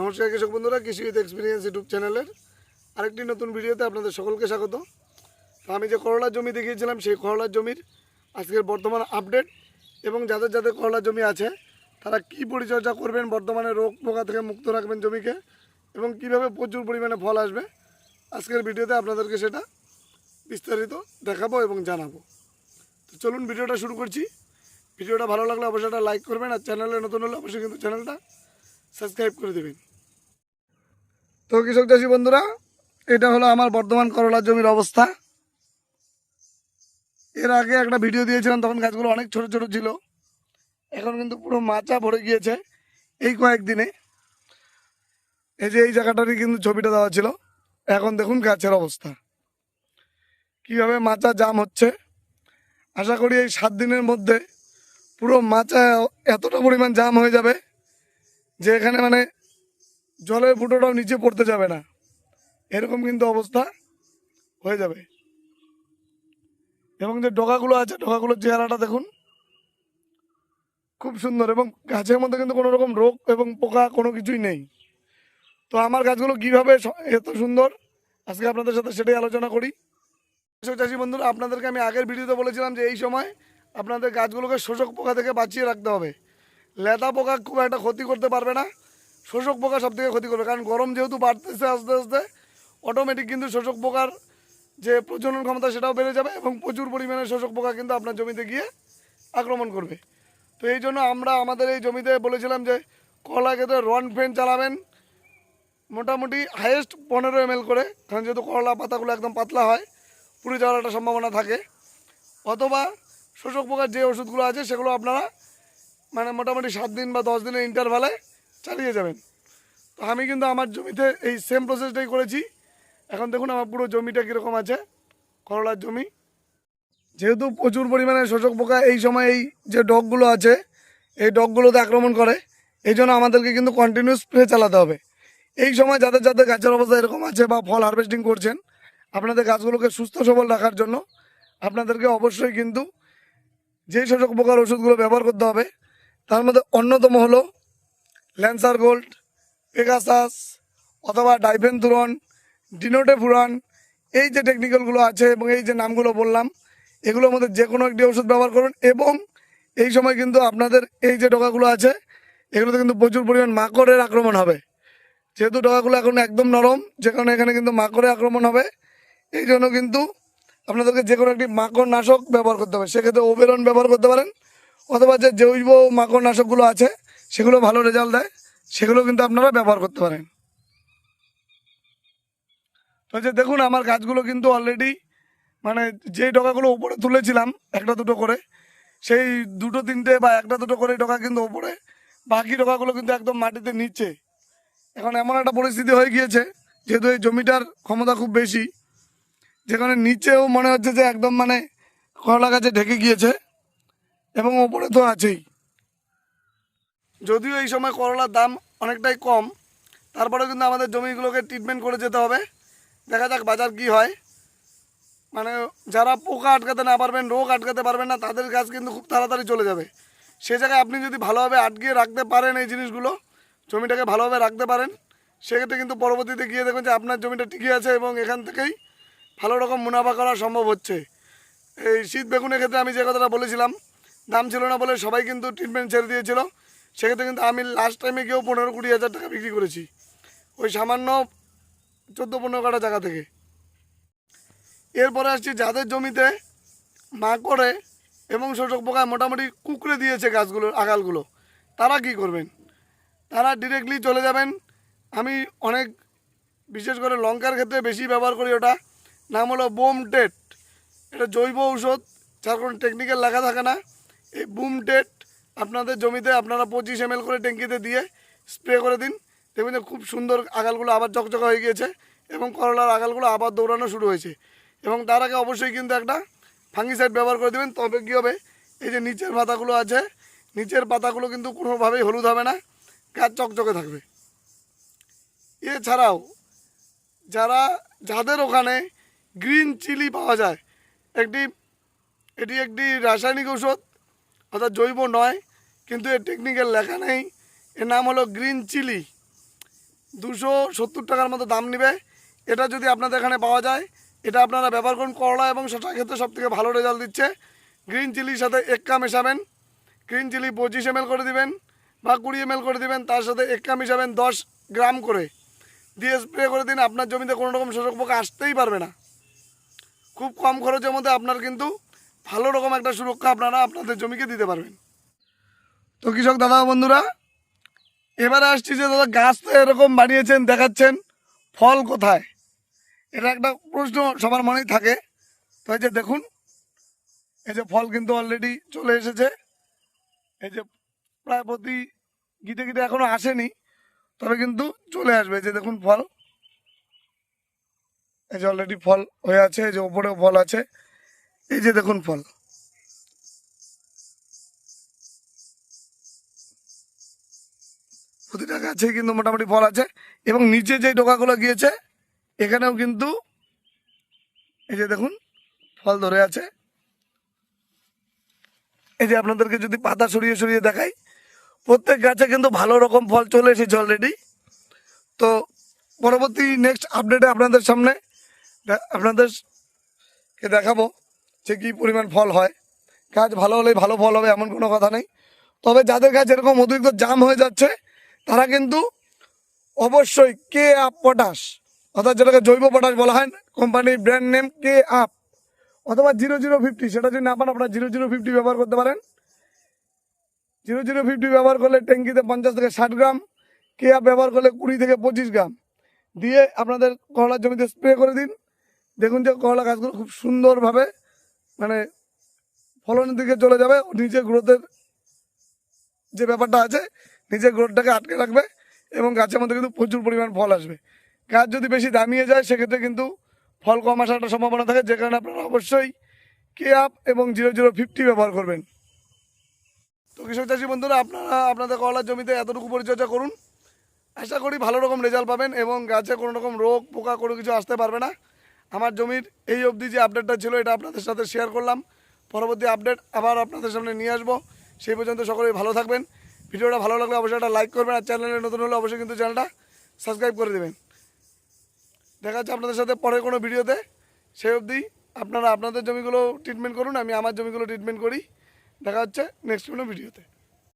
নমস্কার কৃষক বন্ধুরা, কৃষি উইথ এক্সপিরিয়েন্স ইউটিউব চ্যানেলের আরেকটি নতুন ভিডিওতে আপনাদের সকলকে স্বাগত। তো আমি যে করলার জমি দেখিয়েছিলাম, সেই করলার জমির আজকের বর্তমান আপডেট এবং যাদের যাদের করলার জমি আছে, তারা কি পরিচর্যা করবেন, বর্তমানে রোগ পোকা থেকে মুক্ত রাখবেন জমিকে এবং কীভাবে প্রচুর পরিমাণে ফল আসবে, আজকের ভিডিওতে আপনাদেরকে সেটা বিস্তারিত দেখাবো এবং জানাব। তো চলুন ভিডিওটা শুরু করছি। ভিডিওটা ভালো লাগলে অবশ্যই একটা লাইক করবেন আর চ্যানেলে নতুন হলে অবশ্যই কিন্তু চ্যানেলটা সাবস্ক্রাইব করে দেবেন। তো কৃষক চাষি বন্ধুরা, এটা হলো আমার বর্তমান করলার জমির অবস্থা। এর আগে একটা ভিডিও দিয়েছিলাম, তখন গাছগুলো অনেক ছোট ছোট ছিল। এখন কিন্তু পুরো মাচা ভরে গিয়েছে এই কয়েকদিনে। এই যে এই জায়গাটারই কিন্তু ছবিটা দেওয়া ছিল। এখন দেখুন গাছের অবস্থা। কীভাবে মাচা জাম হচ্ছে। আশা করি এই সাত দিনের মধ্যে পুরো মাচা এতটা পরিমাণ জাম হয়ে যাবে যে এখানে মানে জলের ফুটোটাও নিচে পড়তে যাবে না। এরকম কিন্তু অবস্থা হয়ে যাবে। এবং যে ডগাগুলো আছে, ডগাগুলোর চেহারাটা দেখুন, খুব সুন্দর এবং গাছের মধ্যে কিন্তু কোনো রকম রোগ এবং পোকা কোনো কিছুই নেই। তো আমার গাছগুলো কীভাবে এত সুন্দর, আজকে আপনাদের সাথে সেটাই আলোচনা করি। চাষি বন্ধুরা, আপনাদেরকে আমি আগের ভিডিওতে বলেছিলাম যে এই সময় আপনাদের গাছগুলোকে শোষক পোকা থেকে বাঁচিয়ে রাখতে হবে। লেদা পোকা খুব একটা ক্ষতি করতে পারবে না। শোষক পোকা সব থেকে ক্ষতি করবে। কারণ গরম যেহেতু বাড়তেছে আস্তে আস্তে অটোমেটিক কিন্তু শোষক পোকার যে প্রজনন ক্ষমতা সেটাও বেড়ে যাবে এবং প্রচুর পরিমাণে শোষক পোকা কিন্তু আপনার জমিতে গিয়ে আক্রমণ করবে। তো এই জন্য আমরা আমাদের এই জমিতে বলেছিলাম যে, কলা ক্ষেত্রে রন ফেন চালাবেন। মোটামুটি হাইয়েস্ট পনেরো এম করে, কারণ যেহেতু করলা পাতাগুলো একদম পাতলা হয়, পুড়ে যাওয়ার একটা সম্ভাবনা থাকে। অথবা শোষক পোকার যে ওষুধগুলো আছে সেগুলো আপনারা মানে মোটামুটি সাত দিন বা দশ দিনের ইন্টারভালে চালিয়ে যাবেন। তো আমি কিন্তু আমার জমিতে এই সেম প্রসেসটাই করেছি। এখন দেখুন আমার পুরো জমিটা কীরকম আছে, করলার জমি। যেহেতু প্রচুর পরিমাণে শোষক পোকা এই সময় এই যে ডগগুলো আছে, এই ডগগুলোতে আক্রমণ করে, এই জন্য আমাদেরকে কিন্তু কন্টিনিউ স্প্রে চালাতে হবে। এই সময় যাদের যাদের গাছের অবস্থা এরকম আছে বা ফল হারভেস্টিং করছেন, আপনাদের গাছগুলোকে সুস্থ সবল রাখার জন্য আপনাদেরকে অবশ্যই কিন্তু যেই শোষক পোকার ওষুধগুলো ব্যবহার করতে হবে, তার মধ্যে অন্যতম হলো ল্যান্সার গোল্ড পেগাসাস অথবা ডাইফেনথুরন ডিনোটেফুরান এই যে টেকনিক্যালগুলো আছে এবং এই যে নামগুলো বললাম, এগুলোর মধ্যে যে কোনো একটি ওষুধ ব্যবহার করুন এবং এই সময় কিন্তু আপনাদের এই যে ডগাগুলো আছে, এগুলোতে কিন্তু প্রচুর পরিমাণ মাকড়ের আক্রমণ হবে। যেহেতু ডগাগুলো এখন একদম নরম, যে কারণে এখানে কিন্তু মাকড়ের আক্রমণ হবে। এই জন্য কিন্তু আপনাদেরকে যে কোনো একটি মাকড় নাশক ব্যবহার করতে হবে। সেক্ষেত্রে ওবেরন ব্যবহার করতে পারেন, অথবা যে জৈব মাকড় নাশকগুলো আছে সেগুলো ভালো রেজাল্ট দেয়, সেগুলো কিন্তু আপনারা ব্যবহার করতে পারেন। তো যে দেখুন, আমার গাছগুলো কিন্তু অলরেডি মানে যে ডগাগুলো উপরে তুলেছিলাম, একটা দুটো করে, সেই দুটো তিনটে বা একটা দুটো করে ডগা কিন্তু ওপরে বাকি ডগাগুলো কিন্তু একদম মাটিতে নিচে। এখন এমন একটা পরিস্থিতি হয়ে গিয়েছে, যেহেতু এই জমিটার ক্ষমতা খুব বেশি, যেখানে নিচেও মনে হচ্ছে যে একদম মানে করলা গাছে ঢেকে গিয়েছে, এবং ওপরে তো আছেই। যদিও এই সময় করলার দাম অনেকটাই কম, তারপরেও কিন্তু আমাদের জমিগুলোকে ট্রিটমেন্ট করে যেতে হবে। দেখা যাক বাজার কি হয়। মানে যারা পোকা আটকাতে না পারবেন, রোগ আটকাতে পারবেন না, তাদের গাছ কিন্তু খুব তাড়াতাড়ি চলে যাবে। সে জায়গায় আপনি যদি ভালোভাবে আটকিয়ে রাখতে পারেন এই জিনিসগুলো, জমিটাকে ভালোভাবে রাখতে পারেন, সেক্ষেত্রে কিন্তু পরবর্তীতে গিয়ে দেখবেন যে আপনার জমিটা টিকে আছে এবং এখান থেকেই ভালো রকম মুনাফা করা সম্ভব হচ্ছে। এই শীত বেগুনের ক্ষেত্রে আমি যে কথাটা বলেছিলাম, দাম ছিল না বলে সবাই কিন্তু ট্রিটমেন্ট ছেড়ে দিয়েছিল। সেক্ষেত্রে কিন্তু আমি লাস্ট টাইমে গিয়েও পনেরো কুড়ি হাজার টাকা বিক্রি করেছি। ওই সামান্য চোদ্দ পনেরো কাটা জায়গা থেকে। এরপরে আসছি যাদের জমিতে মাকড়ে এবং শোষক পোকায় মোটামুটি কুকড়ে দিয়েছে গাছগুলোর আগালগুলো, তারা কি করবেন? তারা ডিরেক্টলি চলে যাবেন। আমি অনেক, বিশেষ করে লঙ্কার ক্ষেত্রে বেশি ব্যবহার করি ওটা। নাম হলো বোম টেট। এটা জৈব ঔষধ, যার কোনো টেকনিক্যাল লেখা থাকে না। এই বুম টেট আপনাদের জমিতে আপনারা পঁচিশ এম করে ট্যাঙ্কিতে দিয়ে স্প্রে করে দিন। দেখবেন যে খুব সুন্দর আগালগুলো আবার চকচকা হয়ে গিয়েছে এবং করলার আগালগুলো আবার দৌড়ানো শুরু হয়েছে। এবং তার আগে অবশ্যই কিন্তু একটা ফাঙ্গিসাইড ব্যবহার করে দেবেন। তবে কী হবে? এই যে নিচের পাতাগুলো আছে, নিচের পাতাগুলো কিন্তু কোনোভাবেই হলুদ হবে না গাছ চকচকে থাকবে। এছাড়াও যারা, যাদের ওখানে গ্রিন চিলি পাওয়া যায়, একটি, এটি একটি রাসায়নিক ঔষধ, অর্থাৎ জৈব নয় কিন্তু এর টেকনিক্যাল লেখা নেই। এর নাম হলো গ্রিন চিলি দুশো সত্তর টাকার মতো দাম নেবে। এটা যদি আপনাদের এখানে পাওয়া যায়, এটা আপনারা ব্যবহার করুন করলা এবং শশা ক্ষেত্রে সব থেকে ভালো রেজাল্ট দিচ্ছে। গ্রিন চিলির সাথে এক্কা মেশাবেন। গ্রিন চিলি পঁচিশ এম করে দিবেন বা কুড়ি এম করে দিবেন, তার সাথে এক্কা মেশাবেন দশ গ্রাম করে। দিয়ে স্প্রে করে দিন, আপনার জমিতে কোনো রকম শোষক পোকা আসতেই পারবে না। খুব কম খরচের মধ্যে আপনার কিন্তু ভালো রকম একটা সুরক্ষা আপনারা আপনাদের জমিকে দিতে পারবেন। তো কৃষক দাদা, বন্ধুরা, এবারে আসছি যে দাদা গাছ তো এরকম বানিয়েছেন, দেখাচ্ছেন, ফল কোথায়? এটা একটা প্রশ্ন সবার মনেই থাকে। তো এই যে দেখুন, এই যে ফল কিন্তু অলরেডি চলে এসেছে। এই যে প্রায় প্রতি গিটে গিতে এখনও আসেনি, তবে কিন্তু চলে আসবে। যে দেখুন ফল। এই যে অলরেডি ফল হয়ে আছে, এই যে ওপরেও ফল আছে। এই যে দেখুন ফল। প্রতিটা গাছে কিন্তু মোটামুটি ফল আছে। এবং নিচে যে ডোকাগুলো গিয়েছে, এখানেও কিন্তু এই যে দেখুন, ফল ধরে আছে। এই যে আপনাদেরকে যদি পাতা সরিয়ে সরিয়ে দেখাই, প্রত্যেক গাছে কিন্তু ভালো রকম ফল চলে এসেছে অলরেডি তো পরবর্তী নেক্সট আপডেটে আপনাদের সামনে আপনাদেরকে দেখাবো যে কী পরিমাণ ফল হয়। গাছ ভালো হলেই ভালো ফল হবে, এমন কোনো কথা নেই। তবে যাদের গাছ এরকম অতিরিক্ত জাম হয়ে যাচ্ছে তারা কিন্তু অবশ্যই কে আপ পটাশ অর্থাৎ যেটাকে জৈব পটাশ বলা হয় কোম্পানির ব্র্যান্ড নেম কে আপ অথবা জিরো জিরো ফিফটি সেটা যদি না পান আপনারা জিরো জিরো ফিফটি ব্যবহার করতে পারেন। জিরো জিরো ফিফটি ব্যবহার করলে ট্যাঙ্কিতে পঞ্চাশ থেকে ষাট গ্রাম কে আপ ব্যবহার করলে কুড়ি থেকে পঁচিশ গ্রাম। দিয়ে আপনাদের করলার জমিতে স্প্রে করে দিন। দেখুন যে করলা গাছগুলো খুব সুন্দরভাবে মানে ফলনের দিকে চলে যাবে নিচে গ্রোথের যে ব্যাপারটা আছে নিজের গ্রোথটাকে আটকে রাখবে এবং গাছের মধ্যে কিন্তু প্রচুর পরিমাণ ফল আসবে। গাছ যদি বেশি দামিয়ে যায়, সেক্ষেত্রে কিন্তু ফল কম আসার একটা সম্ভাবনা থাকে, যে কারণে আপনারা অবশ্যই কে আপ এবং জিরো জিরো ফিফটি ব্যবহার করবেন। তো কৃষক চাষি বন্ধুরা, আপনারা আপনাদের করলার জমিতে এতটুকু পরিচর্যা করুন। আশা করি ভালো রকম রেজাল্ট পাবেন এবং গাছে কোনো রকম রোগ, পোকা, কোনো কিছু আসতে পারবে না। আমার জমির এই অবধি যে আপডেটটা ছিল, এটা আপনাদের সাথে শেয়ার করলাম। পরবর্তী আপডেট আবার আপনাদের সামনে নিয়ে আসব। সেই পর্যন্ত সকলেই ভালো থাকবেন। ভিডিওটা ভালো লাগলে অবশ্যই একটা লাইক করবেন আর চ্যানেলে নতুন হলে অবশ্যই কিন্তু চ্যানেলটা সাবস্ক্রাইব করে দেবেন। দেখা যাচ্ছে আপনাদের সাথে পরের কোনো ভিডিওতে। সেই অবধি আপনারা আপনাদের জমিগুলো ট্রিটমেন্ট করুন, আমি আমার জমিগুলো ট্রিটমেন্ট করি। দেখা হচ্ছে নেক্সট কোনো ভিডিওতে।